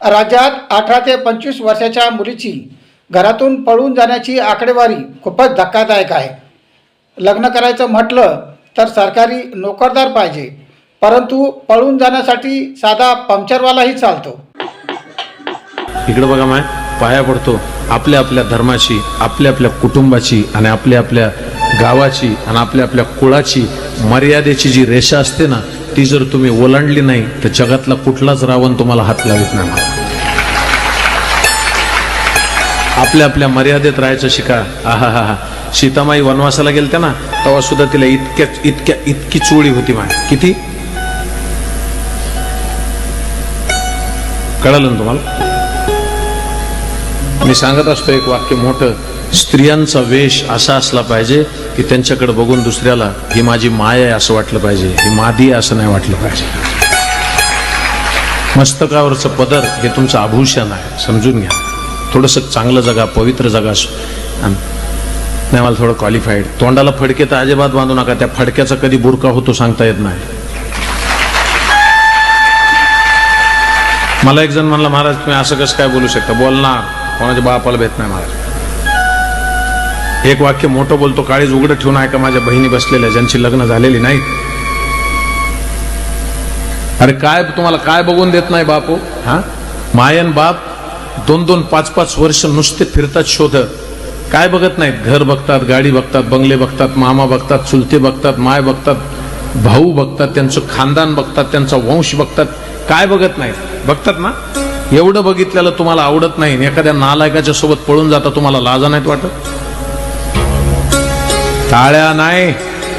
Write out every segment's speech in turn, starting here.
राज्यात अठरा ते पंचवीस वर्षाच्या मुलीची घरातून पळून जाण्याची आकडेवारी खूपच धक्कादायक आहे. लग्न करायचं म्हटलं तर सरकारी नोकरदार पाहिजे परंतु पळून जाण्यासाठी साधा पंक्चरवालाही चालतो. इकडे बघा माय पाया पडतो. आपल्या आपल्या धर्माची आपल्या आपल्या कुटुंबाची आणि आपल्या आपल्या गावाची आणि आपल्या आपल्या कुळाची मर्यादेची जी रेषा असते ना ती जर तुम्ही ओलांडली नाही तर जगातला कुठलाच रावण तुम्हाला हात लावित नाही आपल्या आपल्या मर्यादेत राहायचं शिका. आहा हा हा सीतामाई वनवासाला गेलत्या ना तेव्हा सुद्धा तिला इतक्या इतक्या इतकी चोळी होती माय. किती? कळालं ना तुम्हाला? मी सांगत असतो एक वाक्य मोठं. स्त्रियांचा वेश असा असला पाहिजे की त्यांच्याकडे बघून दुसऱ्याला ही माझी माय आहे असं वाटलं पाहिजे ही मादी आहे असं नाही वाटलं पाहिजे. मस्तकावरचं पदर हे तुमचं आभूषण आहे समजून घ्या. थोडंसं चांगलं जगा पवित्र जगा. नाही मला थोडं क्वालिफाईड तोंडाला फडके तर अजिबात बांधू नका. त्या फडक्याचा कधी बुरका होतो सांगता येत नाही. मला एक जण म्हणला महाराज तुम्ही असं कसं काय बोलू शकता? बोलणार. कोणाच्या बापाला भेट नाही महाराज. एक वाक्य मोठं बोलतो काळीज उघडं ठेवून आहे का माझ्या बहिणी बसलेल्या ज्यांची लग्न झालेली नाही अरे काय तुम्हाला काय बघून देत नाही बापू? हा? मायन बाप दोन दोन पाच पाच वर्ष नुसते फिरतात शोधत काय बघत नाहीत? घर बघतात गाडी बघतात बंगले बघतात मामा बघतात चुलते बघतात माय बघतात भाऊ बघतात त्यांचं खानदान बघतात त्यांचा वंश बघतात. काय बघत नाहीत? बघतात ना? एवढं बघितलेलं तुम्हाला आवडत नाही एखाद्या नालायकाच्या सोबत पळून जाता तुम्हाला लाजा नाहीत वाटत? टाळ्या नाही.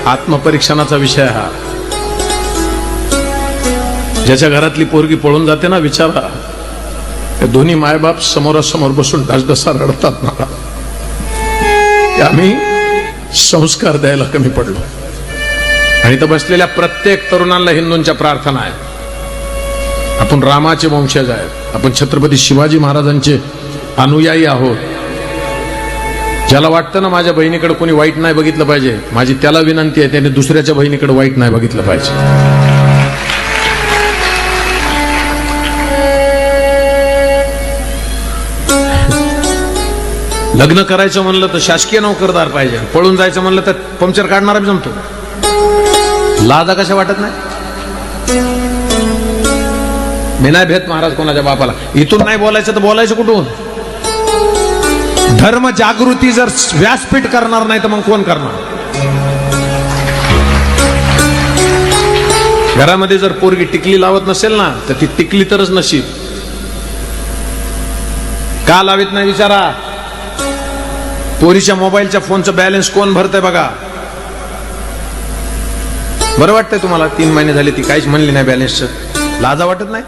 आत्मपरीक्षणाचा विषय हा. ज्याच्या घरातली पोरगी पळून जाते ना विचारा. या दोन्ही मायबाप समोरासमोर बसून डसडसा रडतात मला. आम्ही संस्कार द्यायला कमी पडलो. आणि तर बसलेल्या प्रत्येक तरुणांना हिंदूंच्या प्रार्थना आहेत. आपण रामाचे वंशज आहेत. आपण छत्रपती शिवाजी महाराजांचे अनुयायी आहोत. ज्याला वाटतं ना माझ्या बहिणीकडे कोणी वाईट नाही बघितलं पाहिजे माझी त्याला विनंती आहे त्याने दुसऱ्याच्या बहिणीकडे वाईट नाही बघितलं पाहिजे. लग्न करायचं म्हणलं तर शासकीय नोकरदार पाहिजे. पळून जायचं म्हणलं तर पंक्चर काढणारा बी जमतो. लाजा कशा वाटत नाही? मी नाही भेट महाराज कोणाच्या बापाला. इथून नाही बोलायचं तर बोलायचं कुठून? धर्म जागृती जर व्यासपीठ करणार नाही तर मग कोण करणार? घरामध्ये जर पोरगी टिकली लावत नसेल ना तर ती टिकली तरच नशीब. का लावित नाही विचारा? पोरीच्या मोबाईलच्या फोनचं बॅलन्स कोण भरतंय बघा. बरं वाटतंय तुम्हाला? तीन महिने झाले ती काहीच म्हणली नाही बॅलन्सचं. लाजा वाटत नाही?